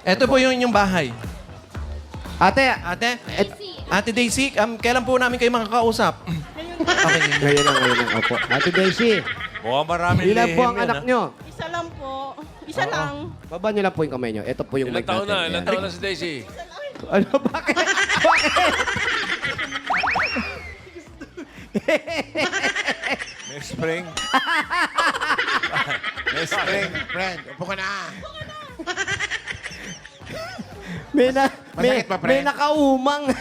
Ito po yung inyong bahay. Ate, Ate? Ate Daisy, um, kailan po namin kayo makakausap? okay. ngayon na, ngayon na. Opo. Ate Daisy, Mukhang maraming ilan po ang anak nyo? Isa lang po. Isa lang. Baba nyo lang po yung kamay nyo. Ito po yung Ilan mic taon natin. na? Ilan Ayan. taon na si Daisy? Ano? Bakit? Bakit? May spring. May spring. Friend, upo ka na. May, na, may, Masakit pre? may nakaumang.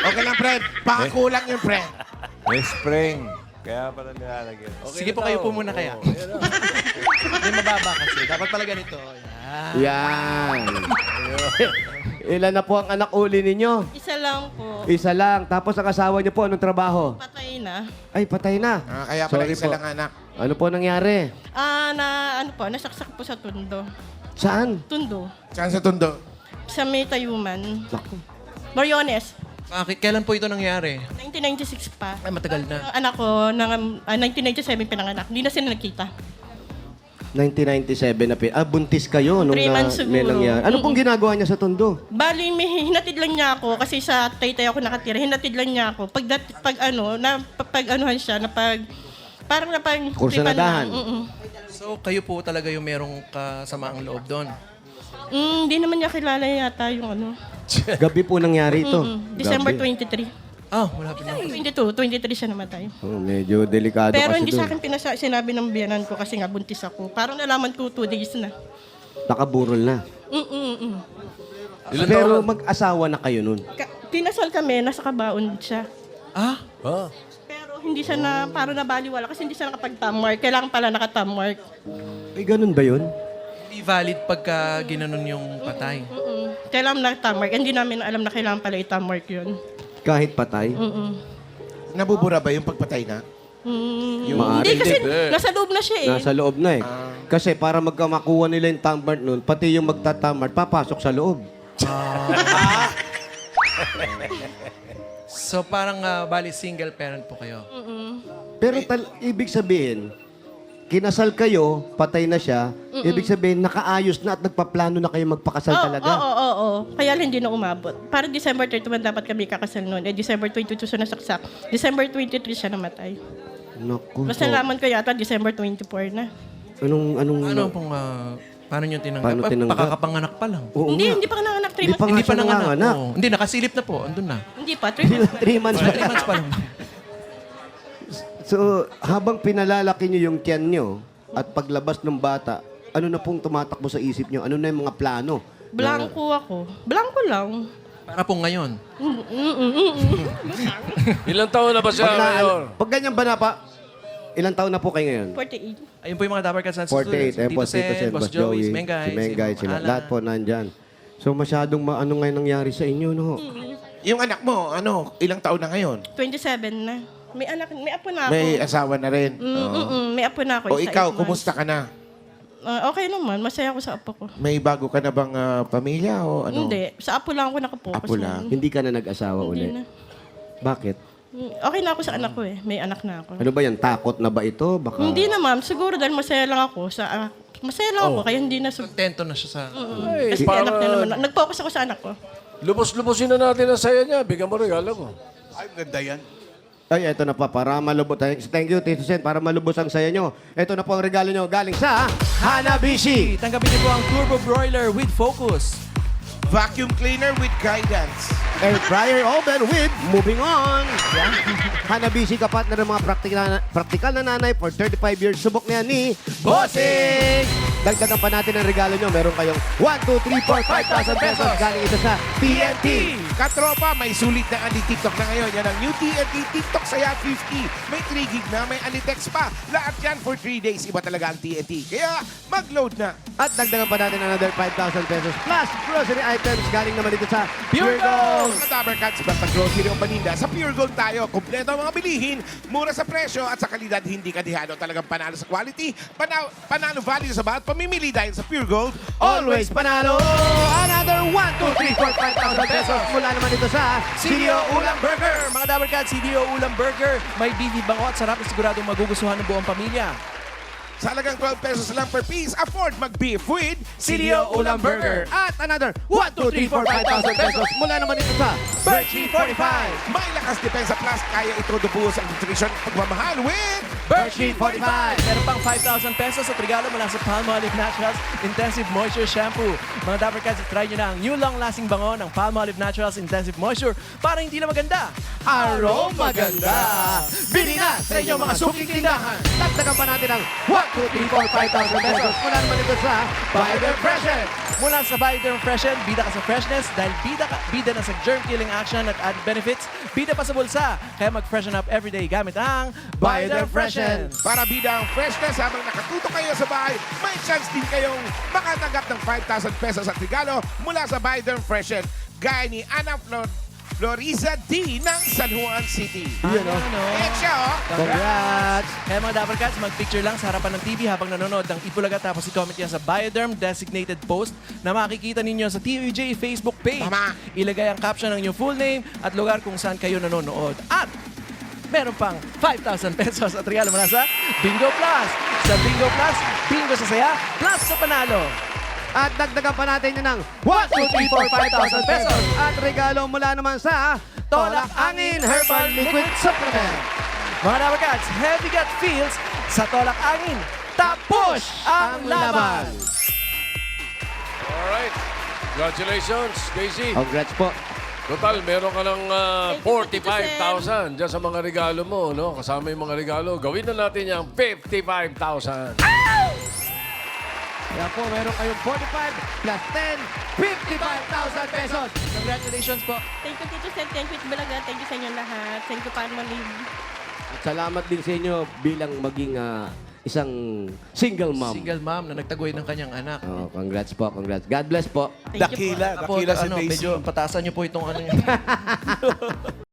Okay lang, friend. Pakakulang yung friend. May spring. Kaya pala nilalagyan. Okay Sige po, kayo po muna kaya. Na. Hindi mababa kasi. Dapat pala ganito. Yan. Yan. Ilan na po ang anak uli ninyo? Isa lang po. Isa lang. Tapos ang asawa niyo po, anong trabaho? Patay na. Ay, patay na. Ah, kaya pala Sorry isa po. lang anak. Ano po nangyari? Ah, na ano po, nasaksak po sa tundo. Saan? Tundo. Saan sa tundo? Sa may tayuman. Naku. Moriones. Bakit? Kailan po ito nangyari? 1996 pa. Ay, matagal na. Ang anak ko, ng, ah, 1997 pinanganak. Hindi na sila nagkita. 1997 na pin. Ah, buntis kayo nung Three na, months may siguro. nangyari. Ano pong ginagawa niya sa tondo? Bali, may hinatid lang niya ako kasi sa taytay ako nakatira. Hinatid lang niya ako. Pag, dat, pag ano, na, pag anuhan siya, na pag, parang na pag... Kursanadahan. Mm, So, kayo po talaga yung merong kasamaang loob doon. mm, Hindi naman niya kilala yata yung ano. Gabi po nangyari ito. Mm, December Gabi. 23. Ah, wala pa na. 22, 23 siya namatay. Oh, medyo delikado Pero kasi hindi doon. sa akin pinasa sinabi ng biyanan ko kasi nga buntis ako. Parang nalaman ko two days na. Nakaburol na. Mm-mm-mm. Pero mag-asawa na kayo nun. Ka- kinasal kami, nasa kabaon siya. Ah? Ah, hindi siya na, parang nabaliwala kasi hindi siya nakapag-tammark. Kailangan pala nakatammark. Ay, ganun ba yun? Hindi valid pagka ginanon yung patay. Mm-mm. Kailangan nakatammark. Hindi namin alam na kailangan pala itammark yun. Kahit patay? Mm-mm. Nabubura ba yung pagpatay na? Mm, hindi kasi hindi. nasa loob na siya eh. Nasa loob na eh. Kasi para magkamakuha nila yung tamart nun, pati yung magtatamart, papasok sa loob. So, parang ah, bali single parent po kayo. Pero tal- ibig sabihin, kinasal kayo, patay na siya, ibig sabihin, nakaayos na at nagpaplano na kayo magpakasal Oo, talaga. Oo, oo, oo. Kaya lang hindi na umabot. Para December 31 dapat kami kakasal noon. Eh, December 22 siya nasaksak. December 23 siya namatay. Naku. Basta laman ko yata December 24 na. Anong, anong, Ano pong, ah, paano nyo tinanggap? Paano Ah, tinanggap? Pakakapanganak pa lang. Oo hindi, nga. hindi pa ka 3 Hindi months. pa nga Hindi pa siya nanganak. nanganak. Oo. Hindi, nakasilip na po. Andun na. Hindi pa, 3 months. Three months pa. 3 months pa lang. So, habang pinalalaki nyo yung tiyan nyo at paglabas ng bata, ano na pong tumatakbo sa isip nyo? Ano na yung mga plano? Blanco ako. Blanco lang. Para po ngayon. Mm, mm, mm, mm, mm. ilang taon na ba siya Pag, na, ngayon? pag ganyan ba na pa, ilang taon na po kayo ngayon? 48. Ayun po yung mga Dabar Cats 48, eh po, Tito Sen, Boss Joey, si Mengay, si Mengay, si sila. Alan. Lahat po nandyan. So, masyadong ma- ano ngayon nangyari sa inyo, no? Yung anak mo, ano, ilang taon na ngayon? 27 na. May anak, may apo na ako. May asawa na rin. Mm, mm, mm, may apo na ako. O isa, ikaw, eight months. kumusta ka na? Ah, okay naman. Masaya ako sa apo ko. May bago ka na bang ah, pamilya o ano? Hindi. Sa apo lang ako nakapokus. Apo lang. ngayon. Hindi ka na nag-asawa Hindi ulit. na. Bakit? Mm, Okay na ako sa anak ko eh. May anak na ako. Ano ba yan? Takot na ba ito? Baka... Hindi na ma'am. Siguro dahil masaya lang ako sa... ah, masaya lang ako. Kaya hindi na... Sub- Contento na siya sa... Ay, kasi para anak na naman. Nag-focus ako sa anak ko. lubos-lubosin na natin ang saya niya. Bigyan mo regalo ko. Ay, eto na pa. Para malubos. Thank you, Tito Sen. Para malubos ang saya nyo. Eto na po ang regalo nyo galing sa Hanabishi. Tanggapin niyo po ang Turbo Broiler with Focus. Vacuum cleaner with guidance. Air fryer oven with moving on. Hanabishi kapat na ng mga praktikal na, praktikal na nanay for 35 years. Subok na yan ni Bossing! Dagdagan pa natin ang regalo nyo. Meron kayong 1, 2, 3, 4, 5,000 pesos galing ito sa TNT. Katropa, may sulit na anti-TikTok na ngayon. Yan ang new TNT TikTok Saya 50. May 3 gig na, may anti-text pa. Lahat yan for 3 days. Iba talaga ang TNT. Kaya mag-load na. At dagdagan pa natin another 5,000 pesos plus grocery items galing naman dito sa Pure Gold! Mga Dabber Cats, basta grocery o paninda, sa Pure Gold tayo. Kompleto ang mga bilihin, mura sa presyo at sa kalidad hindi kadihado. Talagang panalo sa quality, panalo, panalo value sa bawat pamimili dahil sa Pure Gold. Always panalo! Another 1, 2, 3, 4, 5,000 pesos mula naman dito sa CDO Ulam Burger! Mga Dabar Cats, CDO Ulam Burger. May beefy bango at sarap na siguradong magugustuhan ng buong pamilya. Sa halagang 12 pesos lang per piece, afford mag-beef with CDO Ulam Burger. At another 1, 2, 3, 4, 5,000 pesos mula naman ito sa Birchie 45. May lakas depensa plus, kaya ito dubuhos ang nutrition pagmamahal with Birchie 45. Meron pang 5,000 pesos at regalo mula sa Palmolive Naturals Intensive Moisture Shampoo. Mga Dapper Cats, try nyo na ang new long-lasting bango ng Palmolive Naturals Intensive Moisture para hindi na maganda. Aroma Ganda. Bili na sa inyong mga suking tindahan. Dagdagan pa natin ang 1, 2, 3, 4, 5,000 pesos mula naman ito sa Fiber Freshen. Mula sa Bioderm Freshen, bida ka sa freshness dahil bida, ka, bida na sa germ-killing action at added benefits, bida pa sa bulsa. Kaya mag-freshen up everyday gamit ang Bioderm Freshen. Para bida ang freshness habang nakatutok kayo sa bahay, may chance din kayong makatanggap ng 5,000 pesos at regalo mula sa Biden Freshen. Gaya ni Ana Flor Floriza D ng San Juan City. Yun, oh. Ano? Ayan siya, oh. Congrats! Kaya mga Dapper Cats, mag-picture lang sa harapan ng TV habang nanonood ng Ipulaga tapos i-comment yan sa Bioderm designated post na makikita ninyo sa TVJ Facebook page. Tama. Ilagay ang caption ng inyong full name at lugar kung saan kayo nanonood. At meron pang 5,000 pesos at regalo mula sa Bingo Plus. Sa Bingo Plus, bingo sa saya, plus sa panalo. At dagdagan pa natin yun ng 1, 2, 3, 4, 5,000 pesos. At regalo mula naman sa Tolak Angin Herbal Liquid Supplement. Mga Cats, heavy gut feels sa Tolak Angin. Tapos ang laban! Alright. Congratulations, Daisy. Congrats po. Total, meron ka ng ah, Thank you, Tito 45,000 dyan sa mga regalo mo, no? Kasama yung mga regalo. Gawin na natin yung 55,000. Kaya po, meron kayong 45 plus 10, 55,000 pesos. Congratulations po. Thank you, Tito Sen. Thank you, Balaga. Thank you sa inyo lahat. Thank you, Palmolive. At salamat din sa inyo bilang maging ah, isang single mom. Single mom na nagtaguy ng kanyang anak. Oh, congrats po, congrats. God bless po. Thank you po. Dakila, dakila si ano, Daisy. medyo patasan niyo po itong ano niyo.